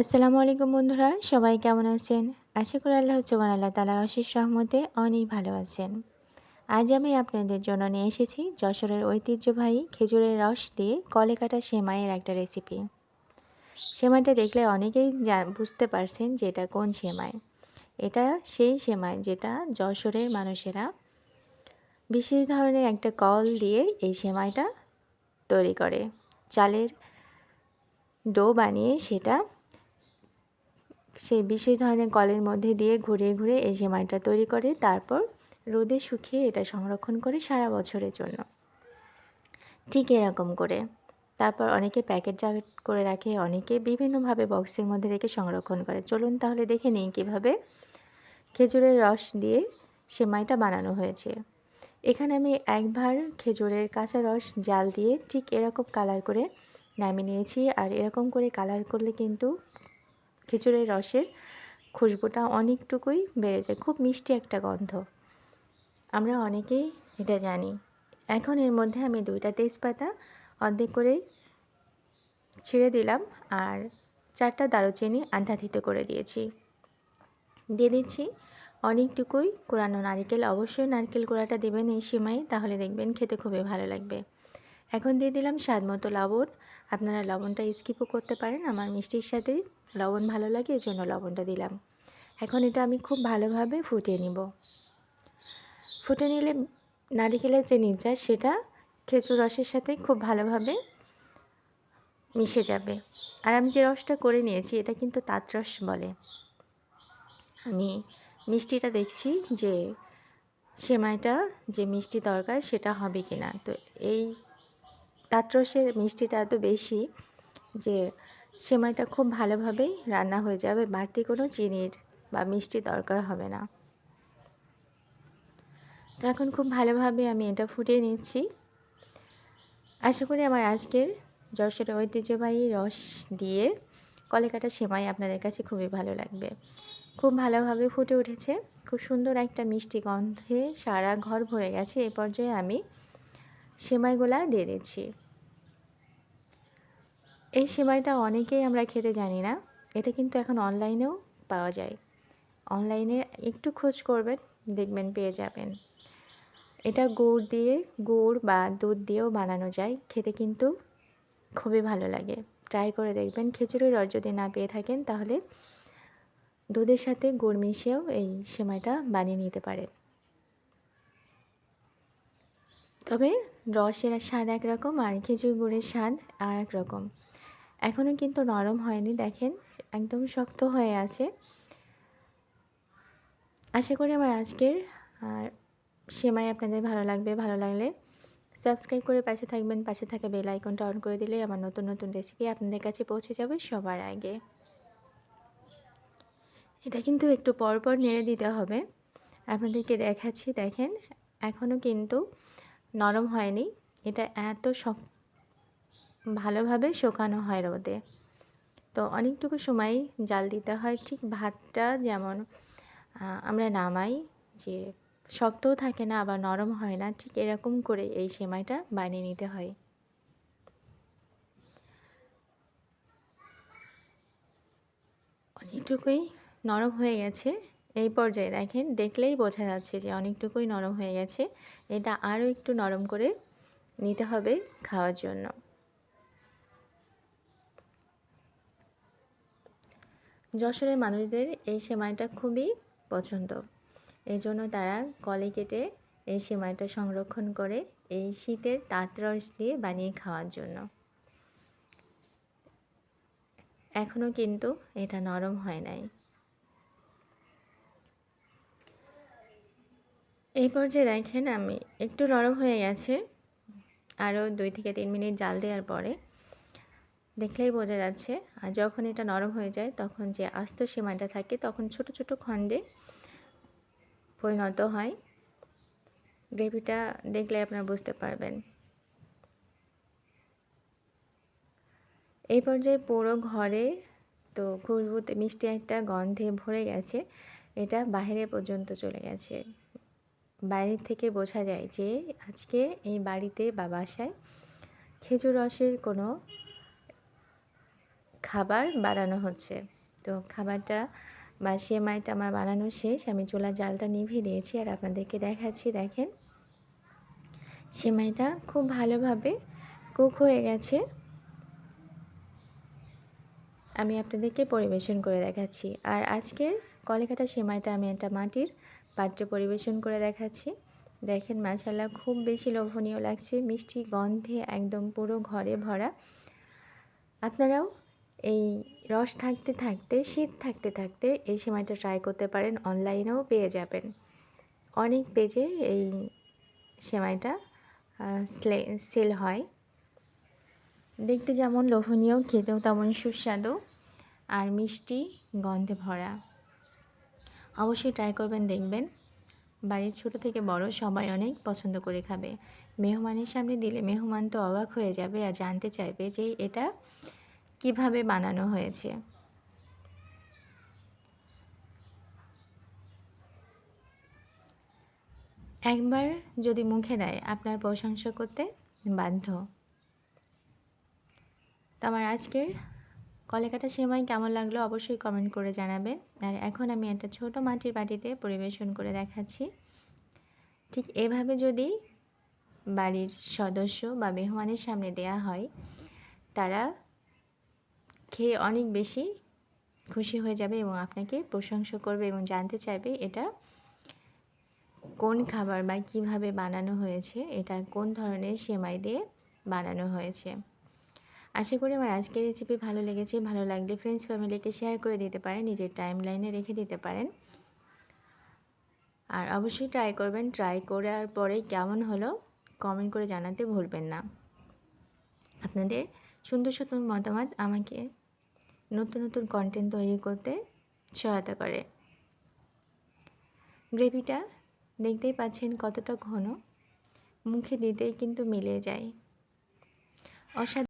আসসালামু আলাইকুম বন্ধুরা, সবাই কেমন আছেন? আশা করি আল্লাহ চুবান আল্লাহ তালার অশেষ রহমতে অনেক ভালো আছেন। আজ আমি আপনাদের জন্য নিয়ে এসেছি যশোরের ঐতিহ্যবাহী খেজুরের রস দিয়ে কলে কাটা সেমাইয়ের একটা রেসিপি সেমাইটা দেখলে অনেকেই বুঝতে পারছেন যে এটা কোন সেমাই। এটা সেই সেমাই যেটা যশোরের মানুষেরা বিশেষ ধরনের একটা কল দিয়ে এই সেমাইটা তৈরি করে। চালের ডো বানিয়ে সেটা সেই বিশেষ ধরনের কলের মধ্যে দিয়ে ঘুরে ঘুরে এই সেমাইটা তৈরি করে, তারপর রোদে শুকিয়ে এটা সংরক্ষণ করে সারা বছরের জন্য। ঠিক এরকম করে। তারপর অনেকে প্যাকেট জ্যাকেট করে রাখে, অনেকে বিভিন্নভাবে বক্সের মধ্যে রেখে সংরক্ষণ করে। চলুন তাহলে দেখে নিই কীভাবে খেজুরের রস দিয়ে সেমাইটা বানানো হয়েছে। এখানে আমি একবার খেজুরের কাঁচা রস জাল দিয়ে ঠিক এরকম কালার করে নামিয়ে নিয়েছি, আর এরকম করে কালার করলে কিন্তু খেজুরের রসের খুশবুটা অনেকটুকুই বেড়ে যায়। খুব মিষ্টি একটা গন্ধ। আমরা অনেকেই এটা জানি। এখন এর মধ্যে আমি দুইটা তেজপাতা অর্ধেক করে ছিঁড়ে দিলাম আর চারটা দারুচিনি আন্ধাধিত করে দিয়েছি। দিয়ে দিচ্ছি অনেকটুকুই কোরানো নারকেল। অবশ্যই নারকেল কোড়াটা দেবেন এই সীমায়, তাহলে দেখবেন খেতে খুবই ভালো লাগবে। এখন দিয়ে দিলাম স্বাদ মতো লবণ। আপনারা লবণটা স্কিপও করতে পারেন। আমার মিষ্টির সাথে লবণ ভালো লাগে এই জন্য লবণটা দিলাম। এখন এটা আমি খুব ভালোভাবে ফুটিয়ে নিব। ফুটে নিলে নারিকেলের যে নিচা সেটা খেজুর রসের সাথে খুব ভালোভাবে মিশে যাবে। আর আমি যে রসটা করে নিয়েছি এটা কিন্তু তাঁতরস বলে। আমি মিষ্টিটা দেখছি যে সেমাইটা যে মিষ্টি দরকার সেটা হবে কি না তো এই তাঁতরসের মিষ্টিটা এত বেশি যে সেমাইটা খুব ভালোভাবেই রান্না হয়ে যাবে। বাড়তি কোনো চিনির বা মিষ্টি দরকার হবে না। তো এখন খুব ভালোভাবে আমি এটা ফুটিয়ে নিচ্ছি। আশা করি আমার আজকের যশোরের ঐতিহ্যবাহী রস দিয়ে কলেকাটা সেমাই আপনাদের কাছে খুবই ভালো লাগবে। খুব ভালোভাবে ফুটে উঠেছে। খুব সুন্দর একটা মিষ্টি গন্ধে সারা ঘর ভরে গেছে। এ পর্যায়ে আমি সেমাইগুলা দিয়ে দিচ্ছি। এই সেমাইটা অনেকেই আমরা খেতে জানি না। এটা কিন্তু এখন অনলাইনেও পাওয়া যায়। অনলাইনে একটু খোঁজ করবেন, দেখবেন পেয়ে যাবেন। এটা গুড় দিয়ে, গুড় বা দুধ দিয়েও বানানো যায়। খেতে কিন্তু খুবই ভালো লাগে। ট্রাই করে দেখবেন। খিচুড়ির রস যদি না পেয়ে থাকেন, তাহলে দুধের সাথে গুড় মিশিয়েও এই সেমাইটা বানিয়ে নিতে পারেন। তবে রসের স্বাদ একরকম আর খেজুর গুড়ের স্বাদ আর এক রকম। এখনও কিন্তু নরম হয়নি, দেখেন, একদম শক্ত হয়ে আছে। আশা করি আমার আজকের সেমাই আপনাদের ভালো লাগবে, ভালো লাগলে সাবস্ক্রাইব করে পাশে থাকবেন, পাশে থাকা বেল আইকনটা অন করে দিলে আমার নতুন নতুন রেসিপি আপনাদের কাছে পৌঁছে যাবে সবার আগে। এটা কিন্তু একটু পরপর নেড়ে দিতে হবে। আপনাদেরকে দেখাচ্ছি, দেখেন এখনও কিন্তু নরম হয়নি। এটা এত শক্ত ভালোভাবে শোকানো হয় রোদে। তো অনেকটুকু সময় জাল দিতে হয়, ঠিক ভাতটা যেমন আমরা নামাই যে শক্তও থাকে না, আবার নরম হয় না, ঠিক এরকম করে এই সেমাইটা বানিয়ে নিতে হয়। অনেকটুকুই নরম হয়ে গেছে। এই পর্যায়ে দেখেন, দেখলেই বোঝা যাচ্ছে যে অনেকটুকুই নরম হয়ে গেছে। এটা আরও একটু নরম করে নিতে হবে খাওয়ার জন্য। যশোরের মানুষদের এই সেমাইটা খুবই পছন্দ। এই জন্য তারা কলে কেটে এই সেমাইটা সংরক্ষণ করে এই শীতের তাঁত রস দিয়ে বানিয়ে খাওয়ার জন্য। এখনও কিন্তু এটা নরম হয় নাই। এই পর্যায়ে দেখেন আমি, একটু নরম হয়ে গেছে। আরও দুই থেকে তিন মিনিট জাল দেওয়ার পরে দেখলেই বোঝা যাচ্ছে। আর যখন এটা নরম হয়ে যায়, তখন যে আস্ত সেমাইটা থাকে, তখন ছোট ছোট খণ্ডে পরিণত হয়। গ্রেভিটা দেখলে আপনারা বুঝতে পারবেন। এই পর্যায়ে পুরো ঘরে তো খুশবুতে মিষ্টি একটা গন্ধে ভরে গেছে। এটা বাহিরে পর্যন্ত চলে গেছে। বাইরের থেকে বোঝা যায় যে আজকে এই বাড়িতে বা বাসায় খেজুর রসের কোনো খাবার বানানো হচ্ছে। তো খাবারটা বা সেমাইটা আমার বানানো শেষ। আমি চুলা জালটা নিভিয়ে দিয়েছি আর আপনাদেরকে দেখাচ্ছি, দেখেন। সেমাইটা খুব ভালোভাবে কুক হয়ে গেছে। আমি আপনাদেরকে পরিবেশন করে দেখাচ্ছি। আর আজকের কলেকাটা সেমাইটা আমি একটা মাটির পাত্রে পরিবেশন করে দেখাচ্ছি। দেখেন মাশাল্লাহ খুব বেশি লোভনীয় লাগছে। মিষ্টি গন্ধে একদম পুরো ঘরে ভরা। আপনারাও এই রস থাকতে থাকতে, শীত থাকতে থাকতে এই সেমাইটা ট্রাই করতে পারেন অনলাইনেও পেয়ে যাবেন। অনেক পেজে এই সেমাইটা সেল হয়। দেখতে যেমন লোভনীয়, খেতেও তেমন সুস্বাদু আর মিষ্টি গন্ধে ভরা। অবশ্যই ট্রাই করবেন, দেখবেন। বাড়ির ছোট থেকে বড় সবাই অনেক পছন্দ করে খাবে। মেহমানের সামনে দিলে মেহমান তো অবাক হয়ে যাবে আর জানতে চাইবে যে এটা কীভাবে বানানো হয়েছে? একবার যদি মুখে দেয়, আপনার প্রশংসা করতে বাধ্য। তো আমার আজকের কলেকাটা সেমাই কেমন লাগল অবশ্যই কমেন্ট করে জানাবেন। আর এখন আমি একটা ছোট মাটির বাটিতে পরিবেশন করে দেখাচ্ছি। ঠিক এভাবে যদি বাড়ির সদস্য বা মেহমানের সামনে দেয়া হয়, তারা খেয়ে অনেক বেশি খুশি হয়ে যাবে এবং আপনাকে প্রশংসা করবে এবং জানতে চাইবে এটা কোন খাবার বা কীভাবে বানানো হয়েছে, এটা কোন ধরনের সেমাই দিয়ে বানানো হয়েছে। আশা করি আমার আজকের রেসিপি ভালো লেগেছে। ভালো লাগলে ফ্রেন্ডস ফ্যামিলিকে শেয়ার করে দিতে পারেন, নিজের টাইম লাইনে রেখে দিতে পারেন। আর অবশ্যই ট্রাই করবেন। ট্রাই করার পরে কেমন হলো কমেন্ট করে জানাতে ভুলবেন না। আপনাদের সুন্দর সুন্দর মতামত আমাকে নতুন নতুন কন্টেন্ট তৈরি করতে সহায়তা করে। গ্রেভিটা দেখতেই পাচ্ছেন কতটা ঘন, মুখে দিতেই কিন্তু মিলে যায়। অসাধারণ